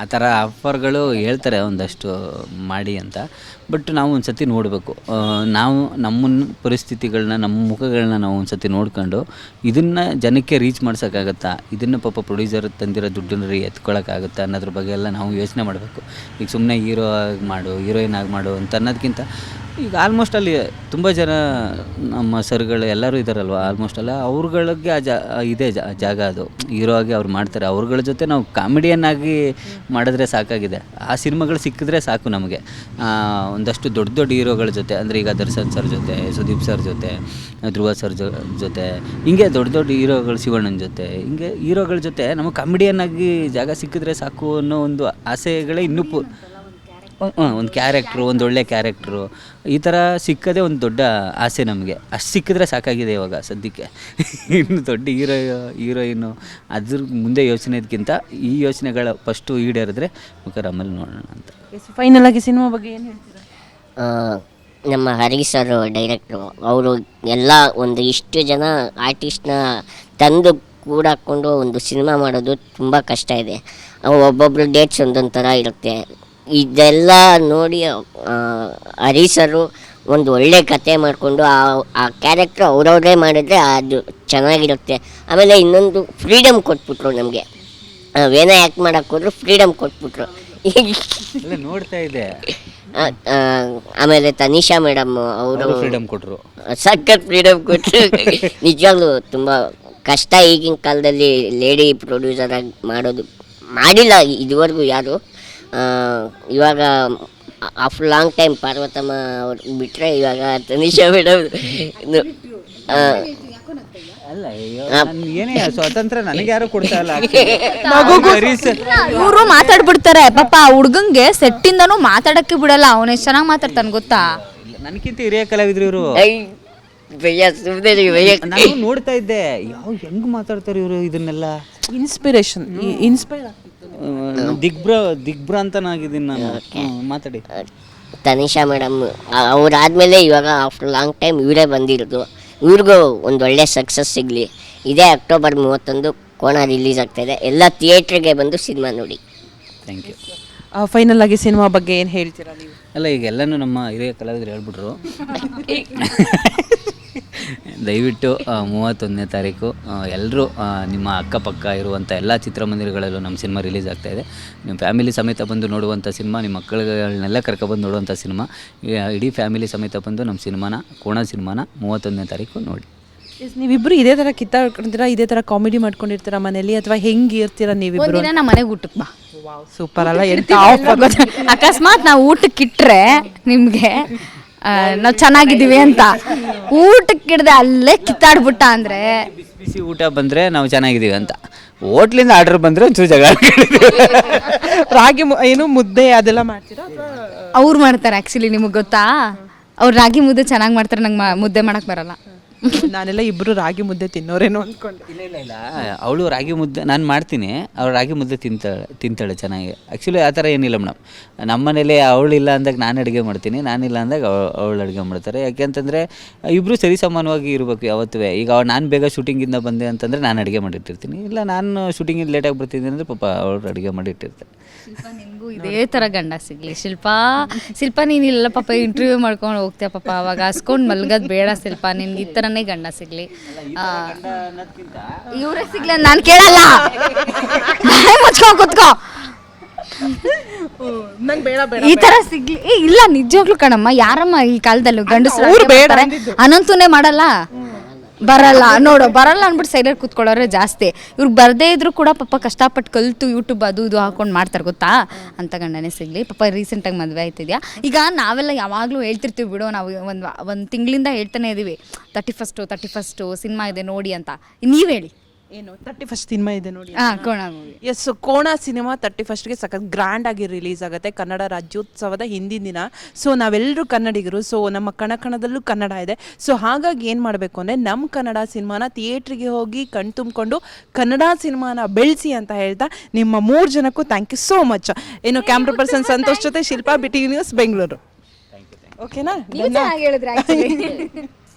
ಆ ಥರ ಆಫರ್ಗಳು ಹೇಳ್ತಾರೆ ಒಂದಷ್ಟು ಮಾಡಿ ಅಂತ. ಬಟ್ ನಾವು ಒಂದು ಸತಿ ನೋಡಬೇಕು ನಾವು ನಮ್ಮನ್ನ ಪರಿಸ್ಥಿತಿಗಳನ್ನ, ನಮ್ಮ ಮುಖಗಳನ್ನ ನಾವು ಒಂದು ಸತಿ ನೋಡ್ಕೊಂಡು ಇದನ್ನು ಜನಕ್ಕೆ ರೀಚ್ ಮಾಡ್ಸೋಕ್ಕಾಗತ್ತಾ? ಇದನ್ನು ಪಾಪ ಪ್ರೊಡ್ಯೂಸರ್ ತಂದಿರೋ ದುಡ್ಡನ್ನ ರೀ ಎತ್ಕೊಳ್ಳೋಕ್ಕಾಗುತ್ತಾ ಅನ್ನೋದ್ರ ಬಗ್ಗೆ ಎಲ್ಲ ನಾವು ಯೋಚನೆ ಮಾಡಬೇಕು. ಈಗ ಸುಮ್ಮನೆ ಹೀರೋ ಆಗಿ ಮಾಡು ಹೀರೋಯಿನ್ ಆಗಿ ಮಾಡು ಅಂತ ಅನ್ನೋದಕ್ಕಿಂತ ಈಗ ಆಲ್ಮೋಸ್ಟ್ ಅಲ್ಲಿ ತುಂಬ ಜನ ನಮ್ಮ ಸರ್ಗಳು ಎಲ್ಲರೂ ಇದ್ದಾರಲ್ವ ಆಲ್ಮೋಸ್ಟ್ ಅಲ್ಲ ಅವ್ರುಗಳಿಗೆ ಆ ಜಾ ಇದೆ ಜಾಗ ಅದು. ಹೀರೋ ಆಗಿ ಅವ್ರು ಮಾಡ್ತಾರೆ. ಅವ್ರುಗಳ ಜೊತೆ ನಾವು ಕಾಮಿಡಿಯನ್ ಆಗಿ ಮಾಡಿದ್ರೆ ಸಾಕಾಗಿದೆ. ಆ ಸಿನಿಮಾಗಳು ಸಿಕ್ಕಿದ್ರೆ ಸಾಕು ನಮಗೆ. ಒಂದಷ್ಟು ದೊಡ್ಡ ದೊಡ್ಡ ಹೀರೋಗಳ ಜೊತೆ, ಅಂದರೆ ಈಗ ದರ್ಶನ್ ಸರ್ ಜೊತೆ, ಸುದೀಪ್ ಸರ್ ಜೊತೆ, ಧ್ರುವ ಸರ್ ಜೊತೆ, ಹಿಂಗೆ ದೊಡ್ಡ ದೊಡ್ಡ ಹೀರೋಗಳು ಶಿವಣ್ಣನ ಜೊತೆ, ಹಿಂಗೆ ಹೀರೋಗಳ ಜೊತೆ ನಮಗೆ ಕಾಮಿಡಿಯನ್ ಆಗಿ ಜಾಗ ಸಿಕ್ಕಿದ್ರೆ ಸಾಕು ಅನ್ನೋ ಒಂದು ಆಸೆಗಳೇ ಇನ್ನೂ ಪು ಒಂದು ಕ್ಯಾರೆಕ್ಟ್ರು ಒಂದು ಒಳ್ಳೆ ಕ್ಯಾರೆಕ್ಟ್ರು ಈ ಥರ ಸಿಕ್ಕದೇ ಒಂದು ದೊಡ್ಡ ಆಸೆ ನಮಗೆ. ಅಷ್ಟು ಸಿಕ್ಕಿದ್ರೆ ಸಾಕಾಗಿದೆ ಇವಾಗ ಸದ್ಯಕ್ಕೆ. ಇನ್ನು ದೊಡ್ಡ ಹೀರೋ ಹೀರೋಯಿನ್ನು ಅದ್ರ ಮುಂದೆ ಯೋಚನೆದಕ್ಕಿಂತ ಈ ಯೋಚನೆಗಳ ಫಸ್ಟು ಈಡೇರಿದ್ರೆ ಬೇಕಾದ್ರೆ ಆಮೇಲೆ ನೋಡೋಣ ಅಂತ. ಫೈನಲ್ ಆಗಿ ಸಿನಿಮಾ ಬಗ್ಗೆ ಏನು ಹೇಳ್ತೀರಾ? ನಮ್ಮ ಹರಿ ಸರ್ ಡೈರೆಕ್ಟ್ರು ಅವರು ಎಲ್ಲ ಒಂದು ಇಷ್ಟು ಜನ ಆರ್ಟಿಸ್ಟ್ನ ತಂದು ಕೂಡಾಕೊಂಡು ಒಂದು ಸಿನಿಮಾ ಮಾಡೋದು ತುಂಬ ಕಷ್ಟ ಇದೆ. ಅವು ಒಬ್ಬೊಬ್ರು ಡೇಟ್ಸ್ ಒಂದೊಂದು ಥರ ಇರುತ್ತೆ. ಇದೆಲ್ಲ ನೋಡಿ ಹರೀಶರು ಒಂದು ಒಳ್ಳೆ ಕತೆ ಮಾಡಿಕೊಂಡು ಆ ಆ ಕ್ಯಾರೆಕ್ಟ್ರ್ ಅವ್ರವ್ರೇ ಮಾಡಿದ್ರೆ ಅದು ಚೆನ್ನಾಗಿರುತ್ತೆ. ಆಮೇಲೆ ಇನ್ನೊಂದು ಫ್ರೀಡಮ್ ಕೊಟ್ಬಿಟ್ರು ನಮಗೆ. ನಾವೇನೇ ಆ್ಯಕ್ಟ್ ಮಾಡೋಕ್ಕೆ ಹೋದ್ರು ಫ್ರೀಡಮ್ ಕೊಟ್ಬಿಟ್ರು. ನೋಡ್ತಾ ಇದೆ ಆಮೇಲೆ ತನಿಷಾ ಮೇಡಮ್ ಅವರು ಫ್ರೀಡಮ್ ಕೊಟ್ಟರು ಸಖತ್ ಫ್ರೀಡಮ್ ಕೊಟ್ಟರು ನಿಜವಾಗ್ಲೂ ತುಂಬ ಕಷ್ಟ ಈಗಿನ ಕಾಲದಲ್ಲಿ ಲೇಡಿ ಪ್ರೊಡ್ಯೂಸರ್ ಆಗಿ ಮಾಡೋದು ಮಾಡಿಲ್ಲ ಇದುವರೆಗೂ ಯಾರು. ಇವಾಗ ಆಫ್ ಲಾಂಗ್ ಟೈಮ್ ಪಾರ್ವತಮ್ಮ ಅವ್ರು ಬಿಟ್ಟರೆ ಇವಾಗ ತನಿಷಾ ಮೇಡಮ್ ಅಲ್ಲ ಅಯ್ಯೋ, ನನ್ ಏನೇ ಸ್ವಾತಂತ್ರ್ಯ ನನಗೆ ಯಾರು ಕೊಡ್ತಾ ಇಲ್ಲ ಇವರು ಮಾತಾಡ್ಬಿಡ್ತಾರೆ. ಪಾಪ ಆ ಹುಡ್ಗಂಗೆ ಸೆಟ್ಟಿಂದನೂ ಮಾತಾಡಕ್ಕೆ ಬಿಡಲ್ಲ. ಅವನು ಎಷ್ಟು ಚೆನ್ನಾಗಿ ಮಾತಾಡ್ತಾನೆ ಗೊತ್ತಾ? ನನಗಿಂತ ಹಿರಿಯ ಕಲಾವಿದ್ರು ಇವರು. ನಾನು ನೋಡ್ತಾ ಇದ್ದೆ ಯಾವ ಹೆಂಗ್ ಮಾತಾಡ್ತಾರೆ ಇವರು ಇದನ್ನೆಲ್ಲ? ಇನ್ಸ್ಪಿರೇಷನ್ ಇನ್ಸ್ಪೈರ್ ದಿಗ್ಭ್ರ ದಿಗ್ಭ್ರಾಂತನಾಗಿದ್ದೀನಿ ನಾನು. ಹ್ಮ್, ಮಾತಾಡಿ. ತನಿಷಾ ಮೇಡಮ್ ಅವ್ರಾದ್ಮೇಲೆ ಇವಾಗ ಆಫ್ಟರ್ ಲಾಂಗ್ ಟೈಮ್ ಇವರೇ ಬಂದಿರೋದು. ಇವ್ರಿಗೂ ಒಂದು ಒಳ್ಳೆ ಸಕ್ಸಸ್ ಸಿಗಲಿ. ಇದೇ ಅಕ್ಟೋಬರ್ ಮೂವತ್ತೊಂದು ಕೋಣ ರಿಲೀಸ್ ಆಗ್ತಾಯಿದೆ ಎಲ್ಲ ಥಿಯೇಟ್ರಿಗೆ ಬಂದು ಸಿನಿಮಾ ನೋಡಿ. ಥ್ಯಾಂಕ್ ಯು ಫೈನಲ್ ಆಗಿ ಸಿನಿಮಾ ಬಗ್ಗೆ ಏನು ಹೇಳ್ತೀರಾ ನೀವು? ಅಲ್ಲ ಈಗ ಎಲ್ಲನೂ ನಮ್ಮ ಹಿರಿಯ ಕಲಾವಿದರು ಹೇಳ್ಬಿಟ್ರು. ದಯವಿಟ್ಟು ಮೂವತ್ತೊಂದನೇ ತಾರೀಕು ಎಲ್ಲರೂ ನಿಮ್ಮ ಅಕ್ಕಪಕ್ಕ ಇರುವಂಥ ಎಲ್ಲ ಚಿತ್ರಮಂದಿರಗಳಲ್ಲೂ ನಮ್ಮ ಸಿನಿಮಾ ರಿಲೀಸ್ ಆಗ್ತಾ ಇದೆ. ನಿಮ್ಮ ಫ್ಯಾಮಿಲಿ ಸಮೇತ ಬಂದು ನೋಡುವಂಥ ಸಿನಿಮಾ ನಿಮ್ಮ ಮಕ್ಕಳುಗಳನ್ನೆಲ್ಲ ಕರ್ಕೊಬಂದು ನೋಡುವಂಥ ಸಿನಿಮಾ ಇಡೀ ಫ್ಯಾಮಿಲಿ ಸಮೇತ ಬಂದು ನಮ್ಮ ಸಿನಿಮಾನ ಕೋಣ ಸಿನಿಮಾನ ಮೂವತ್ತೊಂದನೇ ತಾರೀಕು ನೋಡಿ. ಎಸ್ ನೀವಿಬ್ರು ಇದೇ ಥರ ಕಿತ್ತಾಡ್ಕೊಂತೀರಾ ಇದೇ ಥರ ಕಾಮಿಡಿ ಮಾಡ್ಕೊಂಡಿರ್ತೀರಾ ಮನೇಲಿ? ಅಥವಾ ಹೆಂಗೆ ಇರ್ತೀರಾ ನೀವಿಬ್ರು? ಒಂದಿನ ನಮ್ಮ ಮನೆಗೆ ಊಟಕ್ಕೆ ಬಾ. ಸೂಪರ್. ಅಲ್ಲ ಎಂತ ಅಕಸ್ಮಾತ್ ನಾವು ಊಟಕ್ಕೆ ನಿಮಗೆ ನಿಮ್ಗೆ ನಾವು ಚೆನ್ನಾಗಿದ್ದೀವಿ ಅಂತ. ಊಟಕ್ಕೆ ಹಿಡ್ದೆ ಅಲ್ಲೇ ಕಿತ್ತಾಡ್ಬಿಟ್ಟ ಅಂದ್ರೆ. ಬಿಸಿ ಬಿಸಿ ಊಟ ಬಂದರೆ ನಾವು ಚೆನ್ನಾಗಿದ್ದೀವಿ ಅಂತ. ಹೋಟ್ಲಿಂದ ಆರ್ಡರ್ ಬಂದರೆ ಒಂಚೂರು ಜಗಳ ರಾಗಿ ಮು- ಏನು ಮುದ್ದೆ ಅದೆಲ್ಲ ಮಾಡ್ತೀರಾ ಅಥವಾ? ಅವ್ರು ಮಾಡ್ತಾರೆ ಆ್ಯಕ್ಚುಲಿ ನಿಮಗೆ ಗೊತ್ತಾ? ಅವ್ರು ರಾಗಿ ಮುದ್ದೆ ಚೆನ್ನಾಗಿ ಮಾಡ್ತಾರೆ ನಂಗೆ ಮುದ್ದೆ ಮಾಡಕ್ಕೆ ಬರಲ್ಲ. ನಾನೆಲ್ಲ ಇಬ್ರು ರಾಗಿ ಮುದ್ದೆ ತಿನ್ನೋರೇನೋ ಅಂದ್ಕೊಂಡು ಇಲ್ಲ ಇಲ್ಲ ಇಲ್ಲ. ಅವಳು ರಾಗಿ ಮುದ್ದೆ ನಾನು ಮಾಡ್ತೀನಿ. ಅವಳು ರಾಗಿ ಮುದ್ದೆ ತಿಂತಾಳೆ ತಿಂತಾಳೆ ಚೆನ್ನಾಗಿ. ಆ್ಯಕ್ಚುಲಿ ಆ ಥರ ಏನಿಲ್ಲ ಮೇಡಮ್ ನಮ್ಮ ಮನೇಲಿ ಇಲ್ಲ ಅಂದಾಗ ನಾನು ಅಡುಗೆ ಮಾಡ್ತೀನಿ ನಾನಿಲ್ಲ ಅಂದಾಗ ಅವಳು ಅಡುಗೆ ಮಾಡ್ತಾರೆ. ಯಾಕೆಂತಂದರೆ ಇಬ್ಬರು ಸರಿ ಸಮಾನವಾಗಿ ಇರಬೇಕು ಯಾವತ್ತೂ. ಈಗ ಅವ್ಳು ನಾನು ಬೇಗ ಶೂಟಿಂಗಿಂದ ಬಂದೆ ಅಂತಂದರೆ ನಾನು ಅಡುಗೆ ಮಾಡಿಟ್ಟಿರ್ತೀನಿ. ಇಲ್ಲ ನಾನು ಶೂಟಿಂಗಿಂದ ಲೇಟಾಗಿ ಬರ್ತಿದ್ದೀನಿ ಅಂದರೆ ಪಾಪ ಅವಳು ಅಡುಗೆ ಮಾಡಿಟ್ಟಿರ್ತಾರೆ ನಿಮಗೂ ಇದೇ ಥರ ಗಂಡ ಸಿಗ್ಲಿ. ಶಿಲ್ಪಾ ಶಿಲ್ಪ ನೀನು ಇಲ್ಲ ಪಾಪ ಇಂಟರ್ವ್ಯೂ ಮಾಡ್ಕೊಂಡು ಹೋಗ್ತೀಯ ಪಾಪ. ಅವಾಗ ಹಸ್ಕೊಂಡು ಮಲ್ಗೋದು ಬೇಡ ಶಿಲ್ಪ. ನಿನ್ಗೆ ಈ ಥರನೇ ಗಂಡ ಸಿಗ್ಲಿ. ಇವರೇ ಸಿಗ್ಲಿ ನಾನು ಕೇಳಲ್ಲ. ಬಾಯಿ ಕುತ್ಕೋ. ಕೂತ್ಕೋ ನಂಗೆ ಬೇಡ ಬೇಡ ಈ ತರ ಸಿಗ್ಲಿ. ಏ ಇಲ್ಲ ನಿಜವಾಗ್ಲು ಕಣಮ್ಮ ಯಾರಮ್ಮ ಈ ಕಾಲದಲ್ಲೂ ಗಂಡಸರು ಅವ್ರು ಅಡ್ಗೆ ಬೇಡ? ಅಂದಿದ್ದು. ಅನಂತನೇ ಮಾಡಲ್ಲ. ಬರಲ್ಲ. ನೋಡು, ಬರಲ್ಲ ಅಂದ್ಬಿಟ್ಟು ಸೈಡಲ್ಲಿ ಕೂತ್ಕೊಳ್ಳೋರೆ ಜಾಸ್ತಿ. ಇವ್ರಿಗೆ ಬರದೇ ಇದ್ರು ಕೂಡ ಪಾಪ ಕಷ್ಟಪಟ್ಟು ಕಲಿತು ಯೂಟ್ಯೂಬ್ ಅದು ಇದು ಹಾಕೊಂಡು ಮಾಡ್ತಾರೆ, ಗೊತ್ತಾ? ಅಂತ ಗಂಡನೇ ಸಿಗಲಿ. ಪಾಪ ರೀಸೆಂಟಾಗಿ ಮದುವೆ ಆಯ್ತಿದ್ಯಾ? ಈಗ ನಾವೆಲ್ಲ ಯಾವಾಗಲೂ ಹೇಳ್ತಿರ್ತೀವಿ ಬಿಡು, ನಾವು ಒಂದು ಒಂದು ತಿಂಗಳಿಂದ ಹೇಳ್ತಾನೆ ಇದ್ದೀವಿ thirty first thirty first cinema ಇದೆ, ನೋಡಿ ಅಂತ. ನೀವು ಹೇಳಿ. ಏನು ತರ್ಟಿ ಫಸ್ಟ್ ಸಿನಿಮಾ ಇದೆ ನೋಡಿ ಹಾಂ Kona movie yes Kona cinema thirty ಫಸ್ಟ್ಗೆ ಸಖತ್ ಗ್ರ್ಯಾಂಡ್ ಆಗಿ ರಿಲೀಸ್ ಆಗುತ್ತೆ ಕನ್ನಡ ರಾಜ್ಯೋತ್ಸವದ ಹಿಂದಿನ ದಿನ. ಸೊ ನಾವೆಲ್ಲರೂ ಕನ್ನಡಿಗರು ಸೊ ನಮ್ಮ ಕಣಕಣದಲ್ಲೂ ಕನ್ನಡ ಇದೆ. ಸೊ ಹಾಗಾಗಿ ಏನು ಮಾಡಬೇಕು ಅಂದರೆ ನಮ್ಮ ಕನ್ನಡ ಸಿನಿಮಾನ ಥಿಯೇಟ್ರಿಗೆ ಹೋಗಿ ಕಣ್ ತುಂಬಿಕೊಂಡು ಕನ್ನಡ ಸಿನಿಮಾನ ಬೆಳೆಸಿ ಅಂತ ಹೇಳ್ತಾ ನಿಮ್ಮ ಮೂರು ಜನಕ್ಕೂ ಥ್ಯಾಂಕ್ ಯು ಸೋ ಮಚ್ ಏನು ಕ್ಯಾಮ್ರಾ ಪರ್ಸನ್ ಸಂತೋಷ್ ಜೊತೆ ಶಿಲ್ಪಾ ಬಿಟಿ ನ್ಯೂಸ್ ಬೆಂಗಳೂರು ಓಕೆನಾ ಹೇಳಿದ್ರೆ ಚೆನ್ನಾಗಿ ಹೇಳಿದ್ರಿ actually.